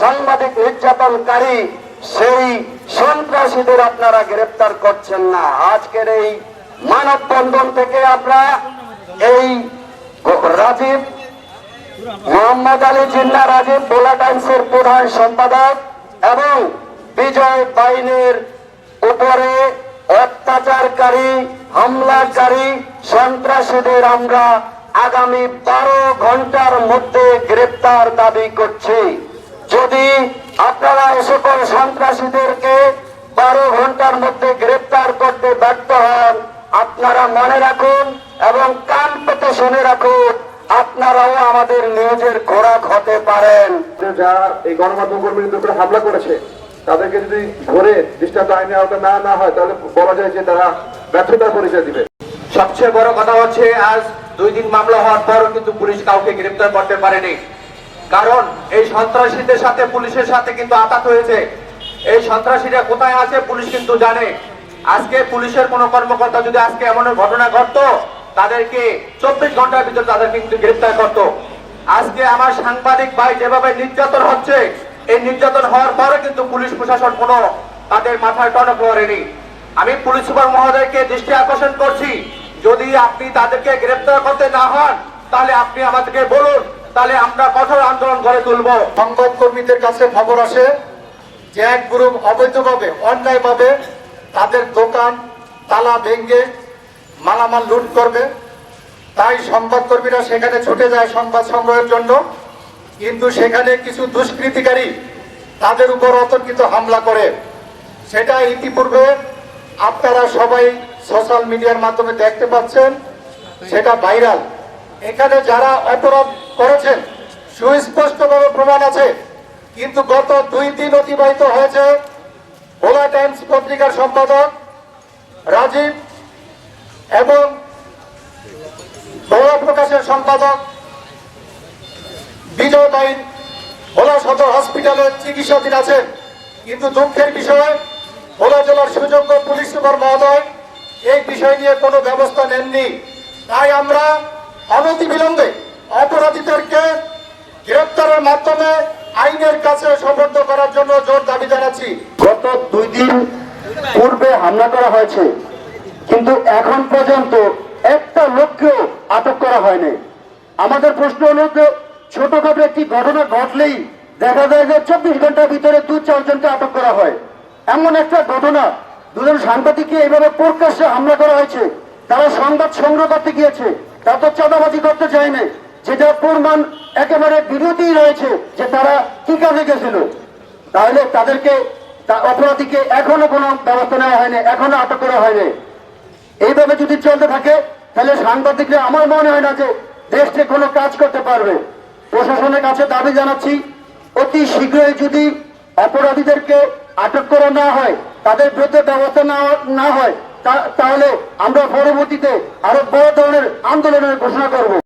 সাংবাদিক নির্যাতনকারী সেই সন্ত্রাসীদের আপনারা গ্রেপ্তার করছেন না। আজকের এই মানববন্ধন থেকে আমরা এই রাজীব, মোহাম্মদ আলী জিন্না রাজীব, বোলা টাইমসের প্রধান সম্পাদক এবং বিজয় বাইনের উপরে অত্যাচারকারী, হামলাকারী সন্ত্রাসীদের আমরা আগামী বারো ঘণ্টার মধ্যে গ্রেপ্তার দাবি করছি। যদি আপনারা এ সকল সন্ত্রাসীদেরকে বারো ঘণ্টার মধ্যে গ্রেপ্তার করতে ব্যর্থ হন আপনারা মনে রাখুন এবং কান পেতে শুনে রাখুন আপনারাও আমাদের নিউজের খোরাক হতে পারেন। যারা এই গণমাধ্যম কর্মীদের উপরে হামলা করেছে তাদেরকে যদি ধরে দৃষ্টান্ত আইনের আওতা না না হয় তাহলে বলা যায় যে তারা ব্যর্থতার পরিচয় দিবে। সবচেয়ে বড় কথা হচ্ছে আজ দুই দিন মামলা হওয়ার পরও কিন্তু পুলিশ কাউকে গ্রেপ্তার করতে পারেনি। কারণ এই সন্ত্রাসীদের সাথে, পুলিশের সাথে কিন্তু আঘাত হয়েছে। এই সন্ত্রাসীরা কোথায় আছে, পুলিশ কিন্তু জানে। আজকে পুলিশের কোন কর্মকর্তা যদি আজকে এমন ঘটনা ঘটতো, তাদেরকে চব্বিশ ঘণ্টার ভিতরে তাদের কিন্তু গ্রেপ্তার করতো। আজকে আমার সাংবাদিক ভাই যেভাবে নির্যাতন হচ্ছে, এই নির্যাতন হওয়ার পরে কিন্তু পুলিশ প্রশাসন কোনো তাদের মাথায় টনক করেনি আমি পুলিশ সুপার মহোদয়কে দৃষ্টি আকর্ষণ করছি। যদি আপনি তাদেরকে গ্রেপ্তার করতে না হন, তাহলে আপনি আমাদেরকে বলুন তাহলে আমরা কঠোর আন্দোলন গড়ে তুলবো। সংবাদ কর্মীদের কাছে খবর আসে যে এক গ্রুপ অবৈধভাবে, অন্যায়ভাবে তাদের দোকান, তালা ভেঙে মালামাল লুট করবে। তাই সংবাদকর্মীরা সেখানে ছুটে যায় সংবাদ সংগ্রহের জন্য। কিন্তু সেখানে কিছু দুষ্কৃতিকারী তাদের উপর অতর্কিত হামলা করে। সেটা ইতিপূর্বে আপনারা সবাই সোশ্যাল মিডিয়ার মাধ্যমে দেখতে পাচ্ছেন। সেটা ভাইরাল এখানে যারা অপরাধ করেছেন, সুস্পষ্টভাবে প্রমাণ আছে, কিন্তু গত দুই দিন অতিবাহিত হয়েছে ভোলা টাইমস পত্রিকার সম্পাদক রাজীব এবং ভোলা প্রকাশের সম্পাদক বিজয় বাইন ভোলা সদর হসপিটালে চিকিৎসাধীন আছেন, কিন্তু দুঃখের বিষয়, ভোলা জেলার সুযোগ্য পুলিশ সুপার মহোদয় এই বিষয় নিয়ে কোনো ব্যবস্থা নেননি। তাই আমরা অনতিবিলম্বে অপরাধীদেরকে গ্রেপ্তারের মাধ্যমে আইনের কাছে সমর্থ করার জন্য জোর দাবি জানাচ্ছি। গত দুই দিন পূর্বে হামলা করা হয়েছে, কিন্তু এখন পর্যন্ত একটা লোককেও আটক করা হয়নি। আমাদের প্রশ্ন হলো যে ছোটখাটো একটি ঘটনা ঘটলেই দেখা যায় যে চব্বিশ ঘণ্টার ভিতরে দু চারজনকে আটক করা হয়। এমন একটা ঘটনা, দুজন সাংবাদিককে এইভাবে প্রকাশ্যে হামলা করা হয়েছে, তারা সংবাদ সংগ্রহ করতে গিয়েছে। তা তো চাঁদাবাজি করতে চায়নি যেটা প্রমাণ একেবারে বিরোধী রয়েছে যে তারা কি কাজে গেছিল তাহলে তাদেরকে অপরাধীকে এখনও কোনো ব্যবস্থা নেওয়া হয়নি, এখনও আটক করা হয়নি। এইভাবে যদি চলতে থাকে, তাহলে সাংবাদিকরা আমার মনে হয় না যে দেশে কোনো কাজ করতে পারবে। প্রশাসনের কাছে দাবি জানাচ্ছি, অতি শীঘ্রই যদি অপরাধীদেরকে আটক করা না হয়, তাদের বিরুদ্ধে ব্যবস্থা না হয় তাহলে আমরা পরবর্তীতে আরও বড় ধরনের আন্দোলনের ঘোষণা করব।